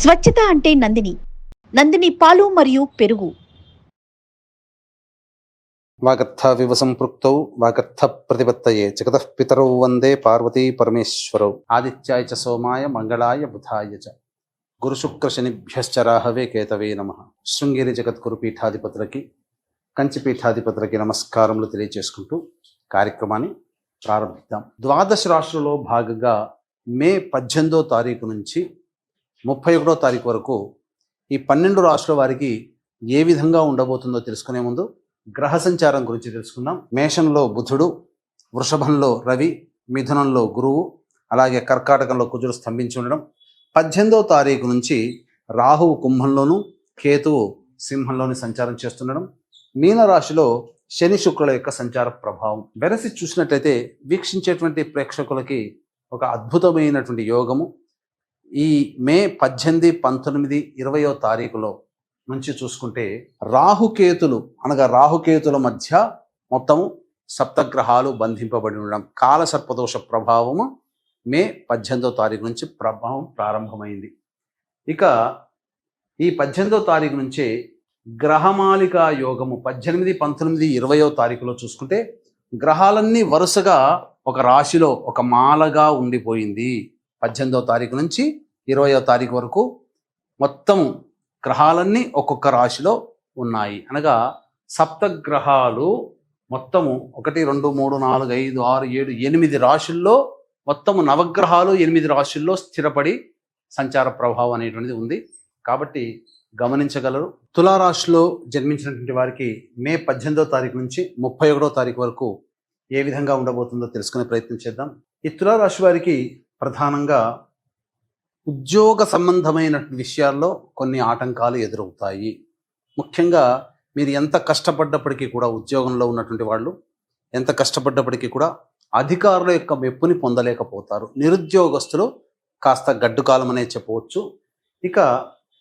స్వచ్ఛత అంటే నందిని. నందిని పాలు మరియు పెరుగు. వాగర్థవివ సంపృక్తౌ వాగర్థ ప్రతిపత్తయే జగతః పితరౌ వందే పార్వతీ పరమేశ్వరౌ. ఆదిత్యాయ చ సోమాయ మంగళాయ బుధాయ చ. గురుశుక్ర శనిభ్యశ్చ రాహవే కేతవే నమ. శృంగేరి జగద్గురు పీఠాధిపతులకి కంచి పీఠాధిపతులకి నమస్కారములు తెలియజేసుకుంటూ కార్యక్రమాన్ని ప్రారంభిద్దాం. ద్వాదశ రాష్ట్రంలో భాగంగా మే పద్దెనిమిదో తారీఖు నుంచి ముప్పై ఒకటో తారీఖు వరకు ఈ పన్నెండు రాష్ట్రాల వారికి ఏ విధంగా ఉండబోతుందో తెలుసుకునే ముందు గ్రహ సంచారం గురించి తెలుసుకుందాం. మేషంలో బుధుడు వృషభంలో రవి మిథునంలో గురువు అలాగే కర్కాటకంలో కుజుడు స్తంభించి ఉండడం. పద్దెనిమిదవ తారీఖు నుంచి రాహువు కుంభంలోను కేతువు సింహంలోని సంచారం చేస్తుండడం. మీనరాశిలో శని శుక్రుల యొక్క సంచార ప్రభావం. వెరసి చూసినట్లయితే వీక్షించేటువంటి ప్రేక్షకులకి ఒక అద్భుతమైనటువంటి యోగము. ఈ మే పద్దెనిమిది పంతొమ్మిది ఇరవయో తారీఖులో నుంచి చూసుకుంటే రాహుకేతులు అనగా రాహుకేతుల మధ్య మొత్తం సప్తగ్రహాలు బంధింపబడి ఉండడం కాల సర్పదోష ప్రభావము మే పద్దెనిమిదో తారీఖు నుంచి ప్రభావం ప్రారంభమైంది. ఇక ఈ పద్దెనిమిదో తారీఖు నుంచే గ్రహమాలిక యోగము పద్దెనిమిది పంతొమ్మిది ఇరవయో తారీఖులో చూసుకుంటే గ్రహాలన్నీ వరుసగా ఒక రాశిలో ఒక మాలగా ఉండిపోయింది. పద్దెనిమిదో తారీఖు నుంచి ఇరవయో తారీఖు వరకు మొత్తం గ్రహాలన్నీ ఒక్కొక్క రాశిలో ఉన్నాయి. అనగా సప్తగ్రహాలు మొత్తము ఒకటి రెండు మూడు నాలుగు ఐదు ఆరు ఏడు ఎనిమిది రాశుల్లో మొత్తము నవగ్రహాలు ఎనిమిది రాశుల్లో స్థిరపడి సంచార ప్రభావం అనేటువంటిది ఉంది. కాబట్టి గమనించగలరు. తులారాశిలో జన్మించినటువంటి వారికి మే పద్దెనిమిదో తారీఖు నుంచి ముప్పై ఒకటో తారీఖు వరకు ఏ విధంగా ఉండబోతుందో తెలుసుకునే ప్రయత్నం చేద్దాం. ఈ తులారాశి వారికి ప్రధానంగా ఉద్యోగ సంబంధమైన విషయాల్లో కొన్ని ఆటంకాలు ఎదురవుతాయి. ముఖ్యంగా మీరు ఎంత కష్టపడ్డప్పటికీ కూడా ఉద్యోగంలో ఉన్నటువంటి వాళ్ళు ఎంత కష్టపడ్డప్పటికీ కూడా అధికారుల యొక్క మెప్పుని పొందలేకపోతారు. నిరుద్యోగస్తులు కాస్త గడ్డుకాలం అనే చెప్పవచ్చు. ఇక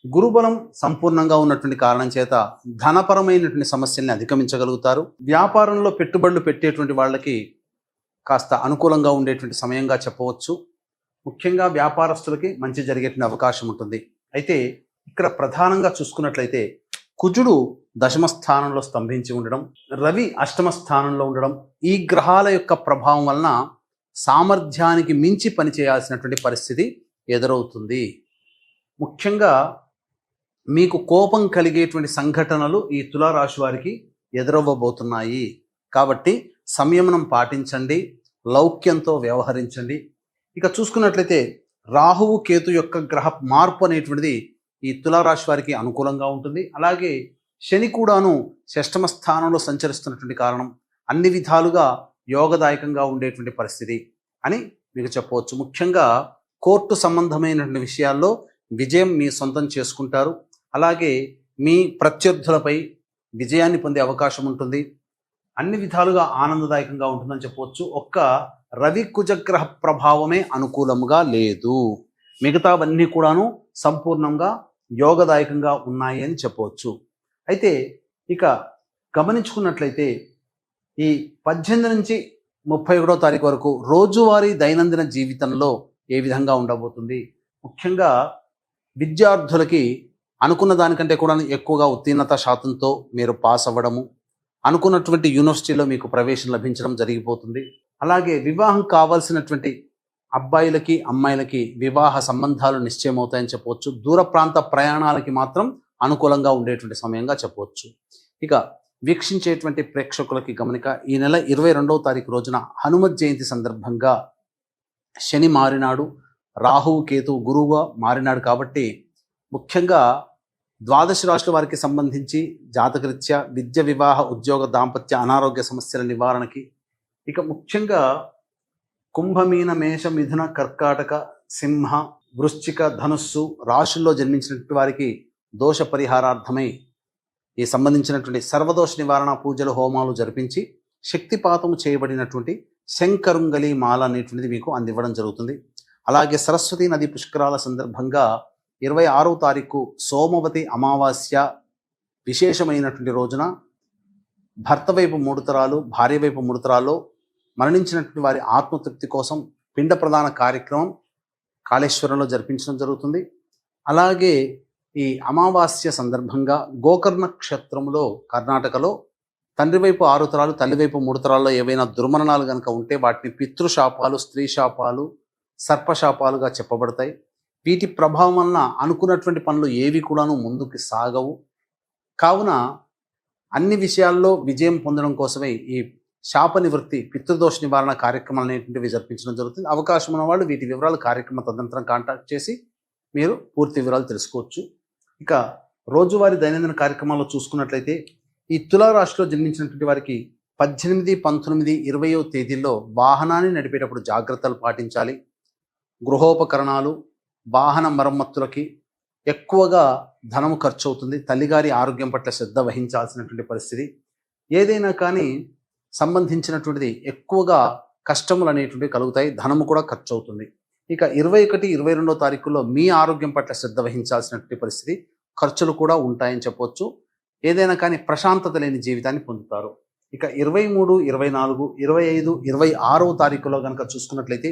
గురుబలం సంపూర్ణంగా ఉన్నటువంటి కారణం చేత ధనపరమైనటువంటి సమస్యల్ని అధిగమించగలుగుతారు. వ్యాపారంలో పెట్టుబడులు పెట్టేటువంటి వాళ్ళకి కాస్త అనుకూలంగా ఉండేటువంటి సమయంగా చెప్పవచ్చు. ముఖ్యంగా వ్యాపారస్తులకి మంచి జరిగేటువంటి అవకాశం ఉంటుంది. అయితే ఇక్కడ ప్రధానంగా చూసుకున్నట్లయితే కుజుడు దశమ స్థానంలో స్తంభించి ఉండడం రవి అష్టమ స్థానంలో ఉండడం ఈ గ్రహాల యొక్క ప్రభావం వలన సామర్థ్యానికి మించి పనిచేయాల్సినటువంటి పరిస్థితి ఎదురవుతుంది. ముఖ్యంగా మీకు కోపం కలిగేటువంటి సంఘటనలు ఈ తులారాశి వారికి ఎదురవ్వబోతున్నాయి. కాబట్టి సంయమనం పాటించండి లౌక్యంతో వ్యవహరించండి ఇక చూసుకున్నట్లయితే రాహువు కేతు యొక్క గ్రహ మార్పు అనేటువంటిది ఈ తులారాశి వారికి అనుకూలంగా ఉంటుంది. అలాగే శని కూడాను షష్టమ స్థానంలో సంచరిస్తున్నటువంటి కారణం అన్ని విధాలుగా యోగదాయకంగా ఉండేటువంటి పరిస్థితి అని మీకు చెప్పవచ్చు. ముఖ్యంగా కోర్టు సంబంధమైనటువంటి విషయాల్లో విజయం మీ సొంతం చేసుకుంటారు. అలాగే మీ ప్రత్యర్థులపై విజయాన్ని పొందే అవకాశం ఉంటుంది. అన్ని విధాలుగా ఆనందదాయకంగా ఉంటుందని చెప్పవచ్చు. ఒక్క రవి కుజగ్రహ ప్రభావమే అనుకూలముగా లేదు. మిగతావన్నీ కూడాను సంపూర్ణంగా యోగదాయకంగా ఉన్నాయి అని చెప్పవచ్చు. అయితే ఇక గమనించుకున్నట్లయితే ఈ పద్దెనిమిది నుంచి ముప్పై ఒకటో తారీఖు వరకు రోజువారీ దైనందిన జీవితంలో ఏ విధంగా ఉండబోతుంది? ముఖ్యంగా విద్యార్థులకి అనుకున్న దానికంటే కూడా ఎక్కువగా ఉత్తీర్ణత శాతంతో మీరు పాస్ అవ్వడము అనుకున్నటువంటి యూనివర్సిటీలో మీకు ప్రవేశం లభించడం జరిగిపోతుంది. అలాగే వివాహం కావాల్సినటువంటి అబ్బాయిలకి అమ్మాయిలకి వివాహ సంబంధాలు నిశ్చయమవుతాయని చెప్పవచ్చు. దూర ప్రాంత ప్రయాణాలకి మాత్రం అనుకూలంగా ఉండేటువంటి సమయంగా చెప్పవచ్చు. ఇక వీక్షించేటువంటి ప్రేక్షకులకి గమనిక ఈ నెల ఇరవై రెండవ తారీఖు రోజున హనుమత్ జయంతి సందర్భంగా శని మారినాడు రాహువు కేతు గురువుగా మారినాడు కాబట్టి ముఖ్యంగా ద్వాదశ రాశుల వారికి సంబంధించి జాతకరీత్యా విద్య వివాహ ఉద్యోగ దాంపత్య అనారోగ్య సమస్యల నివారణకి ఇక ముఖ్యంగా కుంభమీన మేష మిథున కర్కాటక సింహ వృశ్చిక ధనుస్సు రాశుల్లో జన్మించినటువంటి వారికి దోష పరిహారార్థమై ఈ సంబంధించినటువంటి సర్వదోష నివారణ పూజలు హోమాలు జరిపించి శక్తిపాతము చేయబడినటువంటి శంకరుంగలి మాల అనేటువంటిది మీకు అందివ్వడం జరుగుతుంది. అలాగే సరస్వతి నది పుష్కరాల సందర్భంగా ఇరవై ఆరో తారీఖు సోమవతి అమావాస్య విశేషమైనటువంటి రోజున భర్త వైపు మూడు తరాలు భార్య వైపు మూడు తరాల్లో మరణించినటువంటి వారి ఆత్మతృప్తి కోసం పిండ ప్రధాన కార్యక్రమం కాళేశ్వరంలో జరిపించడం జరుగుతుంది. అలాగే ఈ అమావాస్య సందర్భంగా గోకర్ణ క్షేత్రంలో కర్ణాటకలో తండ్రి వైపు ఆరు తరాలు తల్లి వైపు మూడు తరాల్లో ఏవైనా దుర్మరణాలు కనుక ఉంటే వాటిని పితృశాపాలు స్త్రీ శాపాలు సర్పశాపాలుగా చెప్పబడతాయి. వీటి ప్రభావం వలన అనుకున్నటువంటి పనులు ఏవి కూడాను ముందుకు సాగవు. కావున అన్ని విషయాల్లో విజయం పొందడం కోసమే ఈ శాప నివృత్తి పితృదోష నివారణ కార్యక్రమాలు అనేటువంటివి జరిపించడం జరుగుతుంది. అవకాశం ఉన్న వాళ్ళు వీటి వివరాలు కార్యక్రమ తదనంతరం కాంటాక్ట్ చేసి మీరు పూర్తి వివరాలు తెలుసుకోవచ్చు. ఇక రోజువారీ దైనందిన కార్యక్రమాల్లో చూసుకున్నట్లయితే ఈ తులారాశిలో జన్మించినటువంటి వారికి పద్దెనిమిది పంతొమ్మిది ఇరవయో తేదీల్లో వాహనాన్ని నడిపేటప్పుడు జాగ్రత్తలు పాటించాలి. గృహోపకరణాలు వాహన మరమ్మతులకి ఎక్కువగా ధనము ఖర్చు అవుతుంది. తల్లిగారి ఆరోగ్యం పట్ల శ్రద్ధ వహించాల్సినటువంటి పరిస్థితి. ఏదైనా కానీ సంబంధించినటువంటిది ఎక్కువగా కష్టములు అనేటువంటివి కలుగుతాయి ధనము కూడా ఖర్చు అవుతుంది ఇక ఇరవై ఒకటి ఇరవై రెండో తారీఖుల్లో మీ ఆరోగ్యం పట్ల శ్రద్ధ వహించాల్సినటువంటి పరిస్థితి ఖర్చులు కూడా ఉంటాయని చెప్పొచ్చు. ఏదైనా కానీ ప్రశాంతత లేని జీవితాన్ని పొందుతారు. ఇక ఇరవై మూడు ఇరవై నాలుగు ఇరవై ఐదు ఇరవై ఆరవ తారీఖులో కనుక చూసుకున్నట్లయితే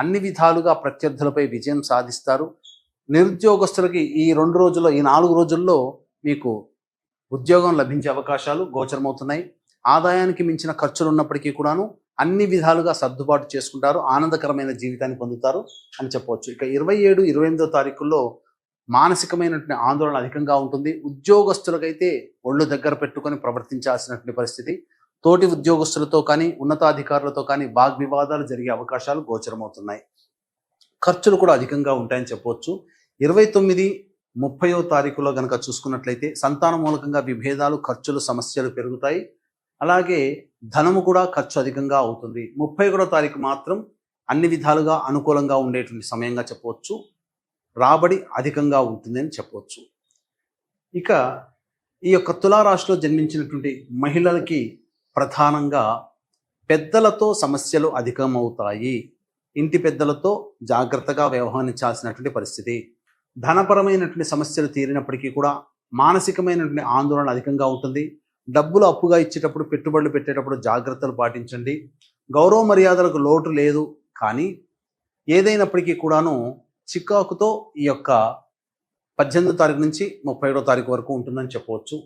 అన్ని విధాలుగా ప్రత్యర్థులపై విజయం సాధిస్తారు. నిరుద్యోగస్తులకి ఈ రెండు రోజుల్లో ఈ నాలుగు రోజుల్లో మీకు ఉద్యోగం లభించే అవకాశాలు గోచరమవుతున్నాయి. ఆదాయానికి మించిన ఖర్చులు ఉన్నప్పటికీ కూడాను అన్ని విధాలుగా సర్దుబాటు చేసుకుంటారు ఆనందకరమైన జీవితాన్ని పొందుతారు అని చెప్పవచ్చు. ఇక ఇరవై ఏడు ఇరవై ఎనిమిదో తారీఖుల్లో మానసికమైనటువంటి ఆందోళన అధికంగా ఉంటుంది. ఉద్యోగస్తులకైతే ఒళ్ళు దగ్గర పెట్టుకొని ప్రవర్తించాల్సినటువంటి పరిస్థితి. తోటి ఉద్యోగస్తులతో కానీ ఉన్నతాధికారులతో కానీ వాగ్వివాదాలు జరిగే అవకాశాలు గోచరమవుతున్నాయి. ఖర్చులు కూడా అధికంగా ఉంటాయని చెప్పవచ్చు. ఇరవై తొమ్మిది ముప్పయో తారీఖులో కనుక చూసుకున్నట్లయితే సంతాన మూలకంగా విభేదాలు ఖర్చులు సమస్యలు పెరుగుతాయి. అలాగే ధనము కూడా ఖర్చు అధికంగా అవుతుంది. ముప్పై ఒకటో తారీఖు మాత్రం అన్ని విధాలుగా అనుకూలంగా ఉండేటువంటి సమయంగా చెప్పవచ్చు. రాబడి అధికంగా ఉంటుందని చెప్పవచ్చు. ఇక ఈ యొక్క తులారాశిలో జన్మించినటువంటి మహిళలకి ప్రధానంగా పెద్దలతో సమస్యలు అధికమవుతాయి. ఇంటి పెద్దలతో జాగ్రత్తగా వ్యవహరించాల్సినటువంటి పరిస్థితి. ధనపరమైనటువంటి సమస్యలు తీరినప్పటికీ కూడా మానసికమైనటువంటి ఆందోళన అధికంగా ఉంటుంది డబ్బులు అప్పుగా ఇచ్చేటప్పుడు పెట్టుబడులు పెట్టేటప్పుడు జాగ్రత్తలు పాటించండి. గౌరవ మర్యాదలకు లోటు లేదు. కానీ ఏదైనప్పటికీ కూడాను చికాకుతో ఈ యొక్క పద్దెనిమిదో తారీఖు నుంచి ముప్పై ఏడో తారీఖు వరకు ఉంటుందని చెప్పవచ్చు.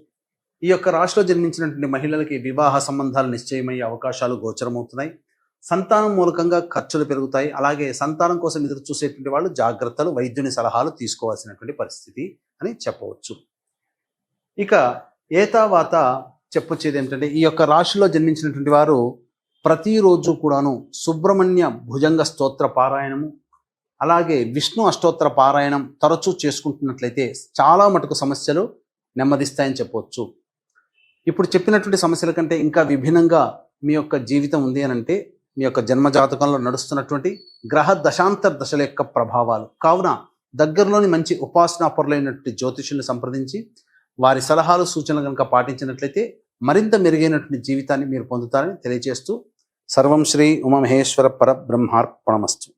ఈ యొక్క రాశిలో జన్మించినటువంటి మహిళలకి వివాహ సంబంధాలు నిశ్చయమయ్యే అవకాశాలు గోచరమవుతున్నాయి. సంతానం మూలకంగా ఖర్చులు పెరుగుతాయి. అలాగే సంతానం కోసం ఎదురు చూసేటువంటి వాళ్ళు జాగ్రత్తలు వైద్యుని సలహాలు తీసుకోవాల్సినటువంటి పరిస్థితి అని చెప్పవచ్చు. ఇక ఏతావాత చెప్పొచ్చేది ఏంటంటే ఈ యొక్క రాశిలో జన్మించినటువంటి వారు ప్రతిరోజు కూడాను సుబ్రహ్మణ్య భుజంగ స్తోత్ర పారాయణము అలాగే విష్ణు అష్టోత్తర పారాయణం తరచూ చేసుకుంటున్నట్లయితే చాలా మటుకు సమస్యలు నెమ్మదిస్తాయని చెప్పవచ్చు ఇప్పుడు చెప్పినటువంటి సమస్యల కంటే ఇంకా విభిన్నంగా మీ యొక్క జీవితం ఉంది అని అంటే మీ యొక్క జన్మజాతకంలో నడుస్తున్నటువంటి గ్రహ దశాంతర దశల యొక్క ప్రభావాలు. కావున దగ్గరలోని మంచి ఉపాసనాపరులైనటువంటి జ్యోతిషుల్ని సంప్రదించి వారి సలహాలు సూచనలు కనుక పాటించినట్లయితే మరింత మెరుగైనటువంటి జీవితాన్ని మీరు పొందుతారని తెలియజేస్తూ సర్వం శ్రీ ఉమామహేశ్వర పరబ్రహ్మార్పణమస్తు